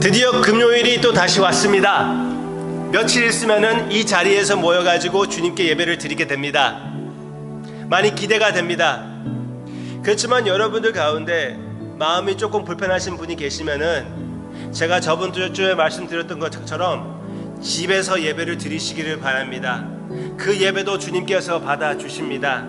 드디어 금요일이 또 다시 왔습니다. 며칠 있으면은 이 자리에서 모여가지고 주님께 예배를 드리게 됩니다. 많이 기대가 됩니다. 그렇지만 여러분들 가운데 마음이 조금 불편하신 분이 계시면은 제가 저번 주에 말씀드렸던 것처럼 집에서 예배를 드리시기를 바랍니다. 그 예배도 주님께서 받아 주십니다.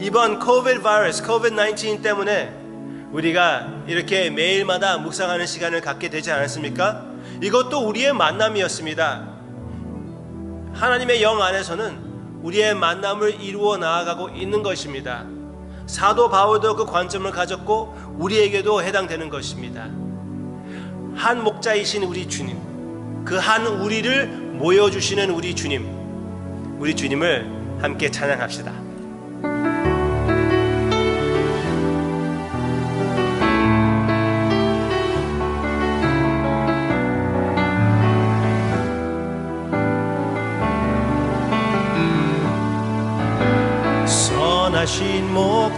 이번 코비드 바이러스, 코비드 19 때문에 우리가 이렇게 매일마다 묵상하는 시간을 갖게 되지 않았습니까? 이것도 우리의 만남이었습니다. 하나님의 영 안에서는 우리의 만남을 이루어 나아가고 있는 것입니다. 사도 바울도 그 관점을 가졌고 우리에게도 해당되는 것입니다. 한 목자이신 우리 주님, 그 한 우리를 모여주시는 우리 주님, 우리 주님을 함께 찬양합시다.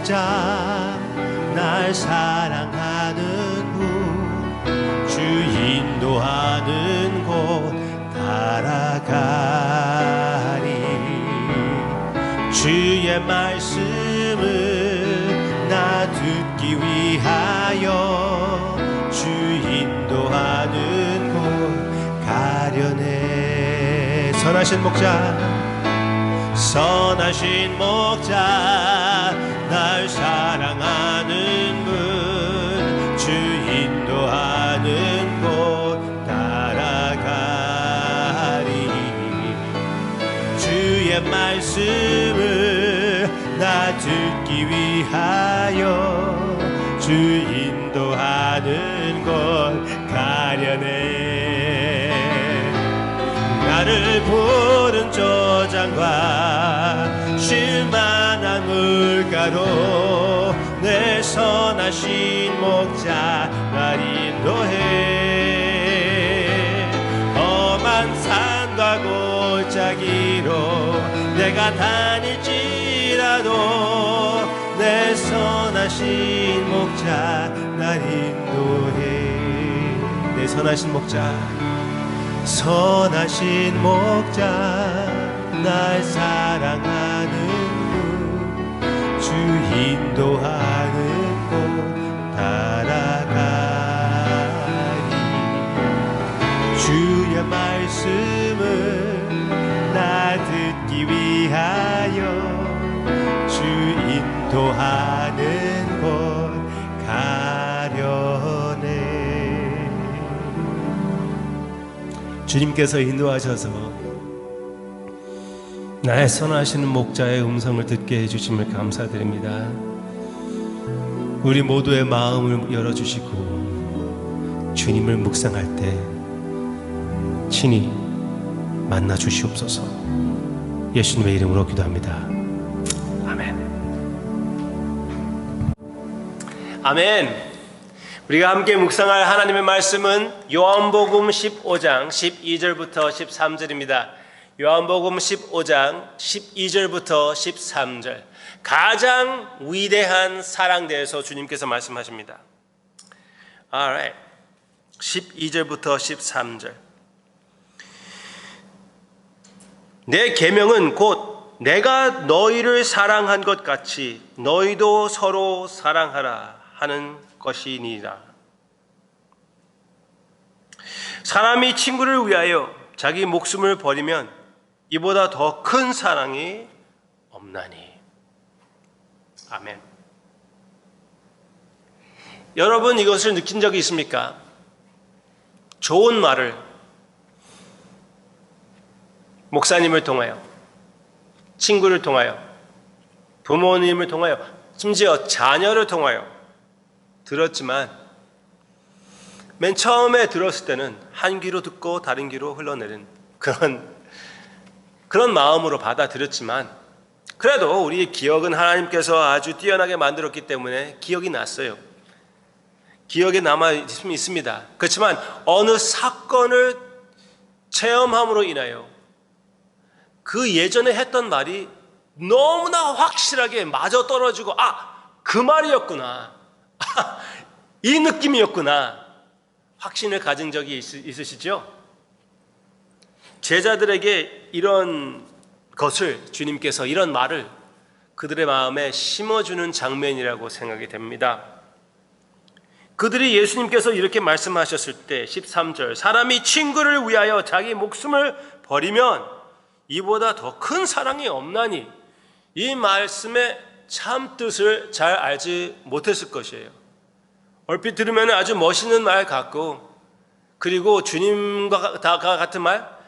목자 날 사랑하는 후주 인도하는 곳 따라가리. 주의 말씀을 나 듣기 위하여 주 인도하는 곳 가려네 선하신 목자 선하신 목자 날 사랑하는 분 주 인도하는 곳 따라가리. 주의 말씀을 나 듣기 위하여 주 인도하는 곳 가려네. 나를 푸른 조장과 쉴만한 물가로 내 선하신 목자 날 인도해. 험한 산과 골짜기로 내가 다닐지라도 내 선하신 목자 날 인도해. 내 선하신 목자. 선하신 목자 날 사랑하는 분 주 인도하는 곳 따라가리. 주의 말씀을 나 듣기 위하여 주 인도하는 곳 가려네. 주님께서 인도하셔서 나의 선하시는 목자의 음성을 듣게 해주심을 감사드립니다. 우리 모두의 마음을 열어주시고 주님을 묵상할 때 친히 만나 주시옵소서. 예수님의 이름으로 기도합니다. 아멘. 아멘. 우리가 함께 묵상할 하나님의 말씀은 요한복음 15장 12절부터 13절입니다. 요한복음 15장 12절부터 13절. 가장 위대한 사랑 대해서 주님께서 말씀하십니다. Alright. 12절부터 13절. 내 계명은 곧 내가 너희를 사랑한 것 같이 너희도 서로 사랑하라 하는 것이니라. 사람이 친구를 위하여 자기 목숨을 버리면 이보다 더 큰 사랑이 없나니. 아멘. 여러분 이것을 느낀 적이 있습니까? 좋은 말을 목사님을 통하여, 친구를 통하여, 부모님을 통하여, 심지어 자녀를 통하여 들었지만 맨 처음에 들었을 때는 한 귀로 듣고 다른 귀로 흘러내린 그런 그런 마음으로 받아들였지만 그래도 우리의 기억은 하나님께서 아주 뛰어나게 만들었기 때문에 기억이 났어요. 기억에 남아 있습니다. 그렇지만 어느 사건을 체험함으로 인하여 그 예전에 했던 말이 너무나 확실하게 맞아 떨어지고 아 그 말이었구나 아, 이 느낌이었구나 확신을 가진 적이 있, 있으시죠? 제자들에게 이런 것을 주님께서 이런 말을 그들의 마음에 심어주는 장면이라고 생각이 됩니다. 그들이 예수님께서 이렇게 말씀하셨을 때 13절 사람이 친구를 위하여 자기 목숨을 버리면 이보다 더 큰 사랑이 없나니 이 말씀의 참 뜻을 잘 알지 못했을 것이에요. 얼핏 들으면 아주 멋있는 말 같고 그리고 주님과 같은 말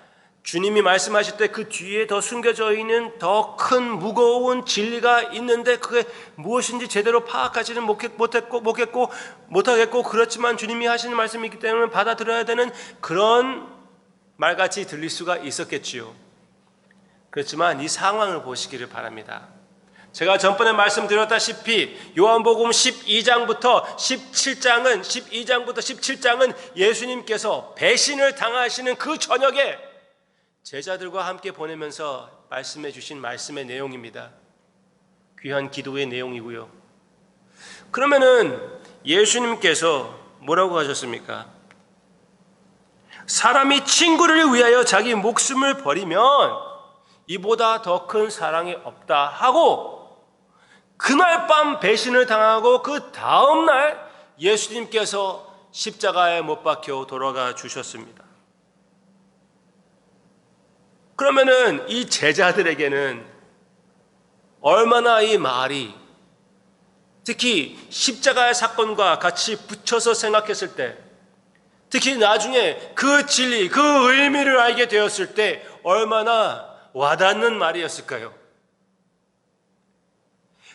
주님이 말씀하실 때 그 뒤에 더 숨겨져 있는 더 큰 무거운 진리가 있는데 그게 무엇인지 제대로 파악하지는 못했고 못했고 못하겠고 그렇지만 주님이 하시는 말씀이기 때문에 받아들여야 되는 그런 말같이 들릴 수가 있었겠지요. 그렇지만 이 상황을 보시기를 바랍니다. 제가 전번에 말씀드렸다시피 요한복음 12장부터 17장은 12장부터 17장은 예수님께서 배신을 당하시는 그 저녁에 제자들과 함께 보내면서 말씀해 주신 말씀의 내용입니다. 귀한 기도의 내용이고요. 그러면은 예수님께서 뭐라고 하셨습니까? 사람이 친구를 위하여 자기 목숨을 버리면 이보다 더 큰 사랑이 없다 하고 그날 밤 배신을 당하고 그 다음 날 예수님께서 십자가에 못 박혀 돌아가 주셨습니다. 그러면은 이 제자들에게는 얼마나 이 말이 특히 십자가의 사건과 같이 붙여서 생각했을 때 특히 나중에 그 진리, 그 의미를 알게 되었을 때 얼마나 와닿는 말이었을까요?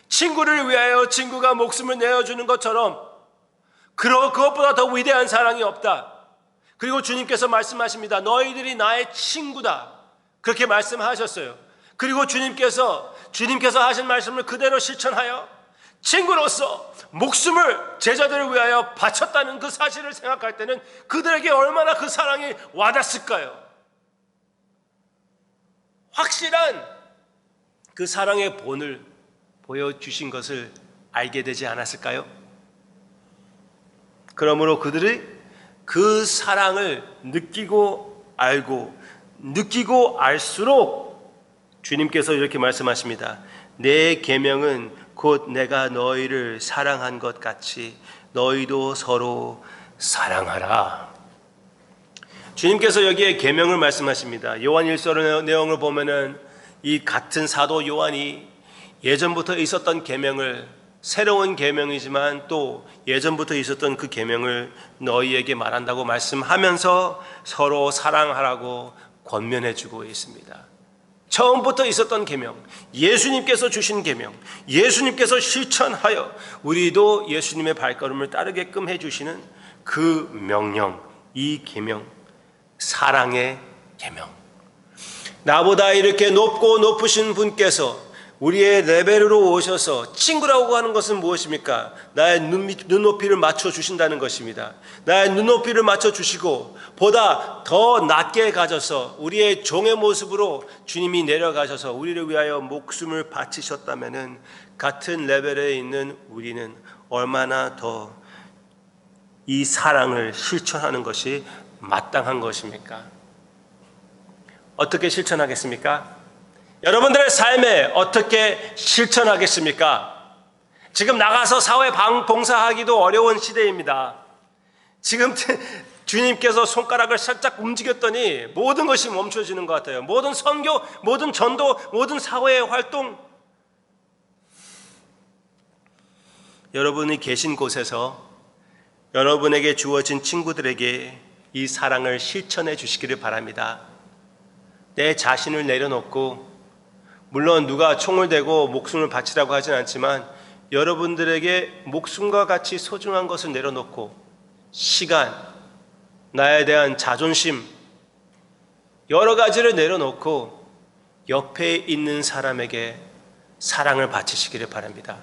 친구를 위하여 친구가 목숨을 내어주는 것처럼 그것보다 더 위대한 사랑이 없다. 그리고 주님께서 말씀하십니다. 너희들이 나의 친구다. 그렇게 말씀하셨어요. 그리고 주님께서 주님께서 하신 말씀을 그대로 실천하여 친구로서 목숨을 제자들을 위하여 바쳤다는 그 사실을 생각할 때는 그들에게 얼마나 그 사랑이 와닿았을까요? 확실한 그 사랑의 본을 보여주신 것을 알게 되지 않았을까요? 그러므로 그들이 그 사랑을 느끼고 알고 느끼고 알수록 주님께서 이렇게 말씀하십니다. 내 계명은 곧 내가 너희를 사랑한 것 같이 너희도 서로 사랑하라. 주님께서 여기에 계명을 말씀하십니다. 요한 일서의 내용을 보면은 이 같은 사도 요한이 예전부터 있었던 계명을 새로운 계명이지만 또 예전부터 있었던 그 계명을 너희에게 말한다고 말씀하면서 서로 사랑하라고 권면해 주고 있습니다. 처음부터 있었던 계명, 예수님께서 주신 계명, 예수님께서 실천하여 우리도 예수님의 발걸음을 따르게끔 해 주시는 그 명령, 이 계명, 사랑의 계명. 나보다 이렇게 높고 높으신 분께서 우리의 레벨로 오셔서 친구라고 하는 것은 무엇입니까? 나의 눈높이를 맞춰 주신다는 것입니다. 나의 눈높이를 맞춰 주시고 보다 더 낮게 가져서 우리의 종의 모습으로 주님이 내려가셔서 우리를 위하여 목숨을 바치셨다면은 같은 레벨에 있는 우리는 얼마나 더 이 사랑을 실천하는 것이 마땅한 것입니까? 어떻게 실천하겠습니까? 여러분들의 삶에 어떻게 실천하겠습니까? 지금 나가서 사회 봉사하기도 어려운 시대입니다. 지금 주님께서 손가락을 살짝 움직였더니 모든 것이 멈춰지는 것 같아요. 모든 선교, 모든 전도, 모든 사회의 활동. 여러분이 계신 곳에서 여러분에게 주어진 친구들에게 이 사랑을 실천해 주시기를 바랍니다. 내 자신을 내려놓고 물론 누가 총을 대고 목숨을 바치라고 하진 않지만 여러분들에게 목숨과 같이 소중한 것을 내려놓고 시간, 나에 대한 자존심, 여러 가지를 내려놓고 옆에 있는 사람에게 사랑을 바치시기를 바랍니다.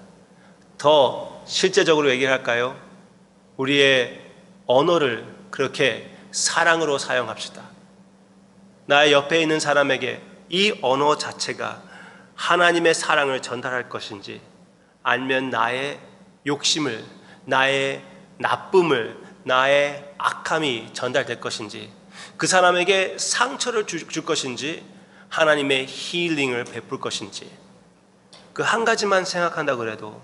더 실제적으로 얘기를 할까요? 우리의 언어를 그렇게 사랑으로 사용합시다. 나의 옆에 있는 사람에게 이 언어 자체가 하나님의 사랑을 전달할 것인지 아니면 나의 욕심을, 나의 나쁨을, 나의 악함이 전달될 것인지 그 사람에게 상처를 줄, 줄 것인지 하나님의 힐링을 베풀 것인지 그 한 가지만 생각한다 그래도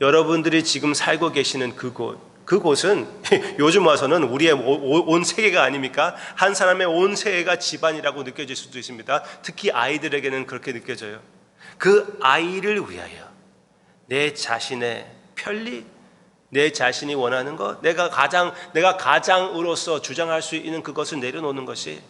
여러분들이 지금 살고 계시는 그곳 그곳은 요즘 와서는 우리의 오- 온 세계가 아닙니까? 한 사람의 온 세계가 집안이라고 느껴질 수도 있습니다. 특히 아이들에게는 그렇게 느껴져요. 그 아이를 위하여 내 자신의 편리, 내 자신이 원하는 것, 내가 가장 내가 가장으로서 주장할 수 있는 그것을 내려놓는 것이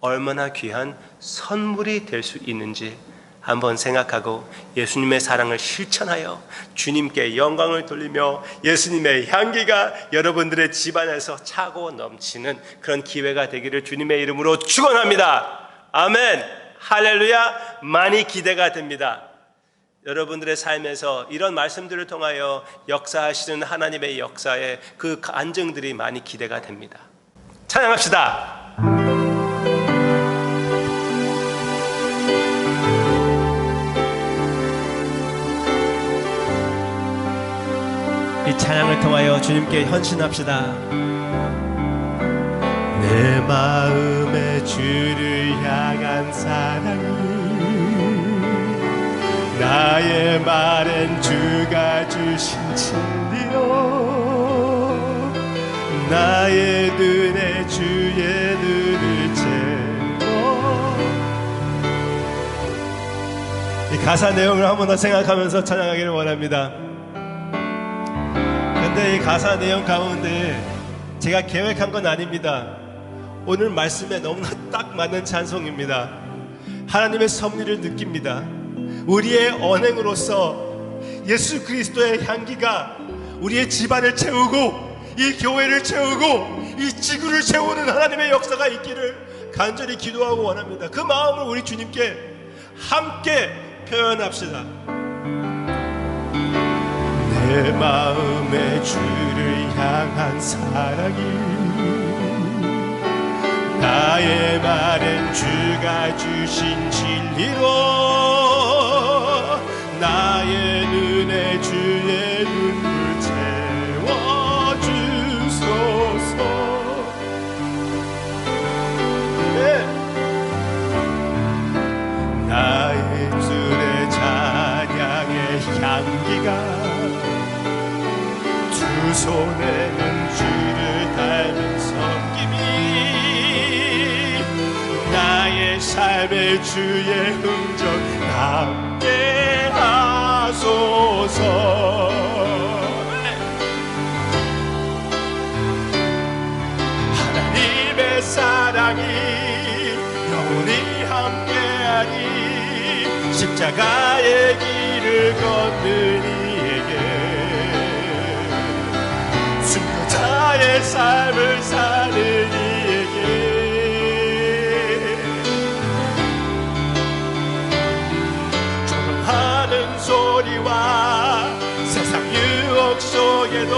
얼마나 귀한 선물이 될 수 있는지 한번 생각하고 예수님의 사랑을 실천하여 주님께 영광을 돌리며 예수님의 향기가 여러분들의 집안에서 차고 넘치는 그런 기회가 되기를 주님의 이름으로 축원합니다. 아멘. 할렐루야. 많이 기대가 됩니다. 여러분들의 삶에서 이런 말씀들을 통하여 역사하시는 하나님의 역사에 그 안정들이 많이 기대가 됩니다. 찬양합시다. 찬양을 통하여 주님께 헌신합시다. 내 마음의 주를 향한 사랑이 나의 말엔 주가 주신 진리요 나의 눈에 주의 눈을 채워 이 가사 내용을 한 번 더 생각하면서 찬양하기를 원합니다. 근데 이 가사 내용 가운데 제가 계획한 건 아닙니다. 오늘 말씀에 너무나 딱 맞는 찬송입니다. 하나님의 섭리를 느낍니다. 우리의 언행으로서 예수 그리스도의 향기가 우리의 집안을 채우고 이 교회를 채우고 이 지구를 채우는 하나님의 역사가 있기를 간절히 기도하고 원합니다. 그 마음을 우리 주님께 함께 표현합시다. 내 마음의 주를 향한 사랑이 나의 말엔 주가 주신 진리로 나의 눈에 주의 눈 주의 흔적 남게 하소서. 하나님의 사랑이 영원히 함께하리 십자가의 길을 걷는 이에게 순교자의 삶을 사는 이 속에도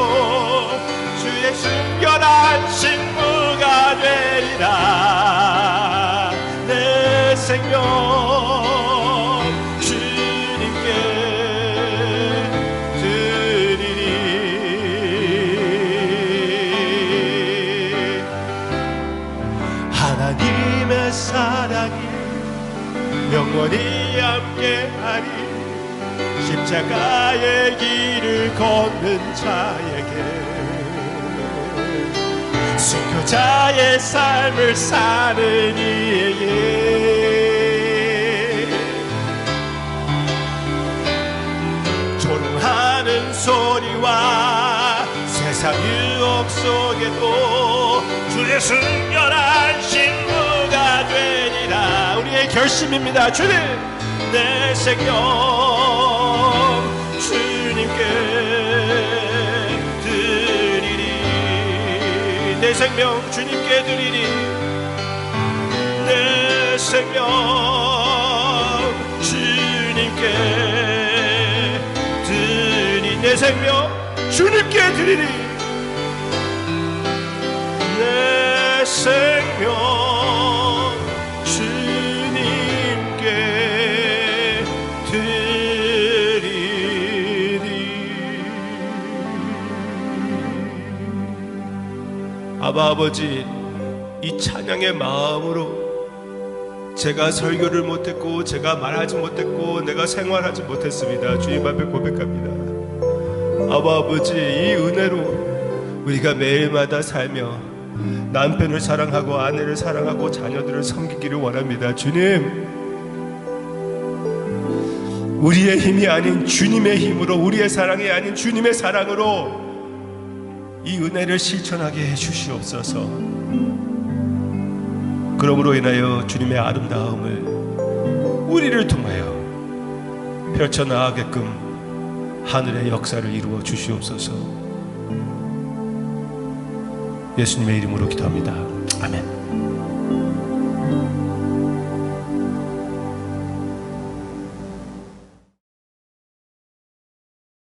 주의 순결한 신부가 되리라. 내 생명 주님께 드리리. 하나님의 사랑이 영원히 함께하리. 십자가의 길을 걷는 자에게. 순교자의 삶을 사는 이에게. 조롱하는 소리와 세상 유혹 속에도 주의 순결한 신부가 되리라. 우리의 결심입니다. 주님 내 생명 주님께 내 생명 주님께 드리리. 내 생명 주님께 드리. 내 생명 주님께 드리리 아바 아버지 이 찬양의 마음으로 제가 설교를 못했고 제가 말하지 못했고 내가 생활하지 못했습니다. 주님 앞에 고백합니다. 아바 아버지 이 은혜로 우리가 매일마다 살며 남편을 사랑하고 아내를 사랑하고 자녀들을 섬기기를 원합니다. 주님 우리의 힘이 아닌 주님의 힘으로 우리의 사랑이 아닌 주님의 사랑으로 이 은혜를 실천하게 해 주시옵소서. 그러므로 인하여 주님의 아름다움을 우리를 통하여 펼쳐 나가게끔 하늘의 역사를 이루어 주시옵소서. 예수님의 이름으로 기도합니다. 아멘.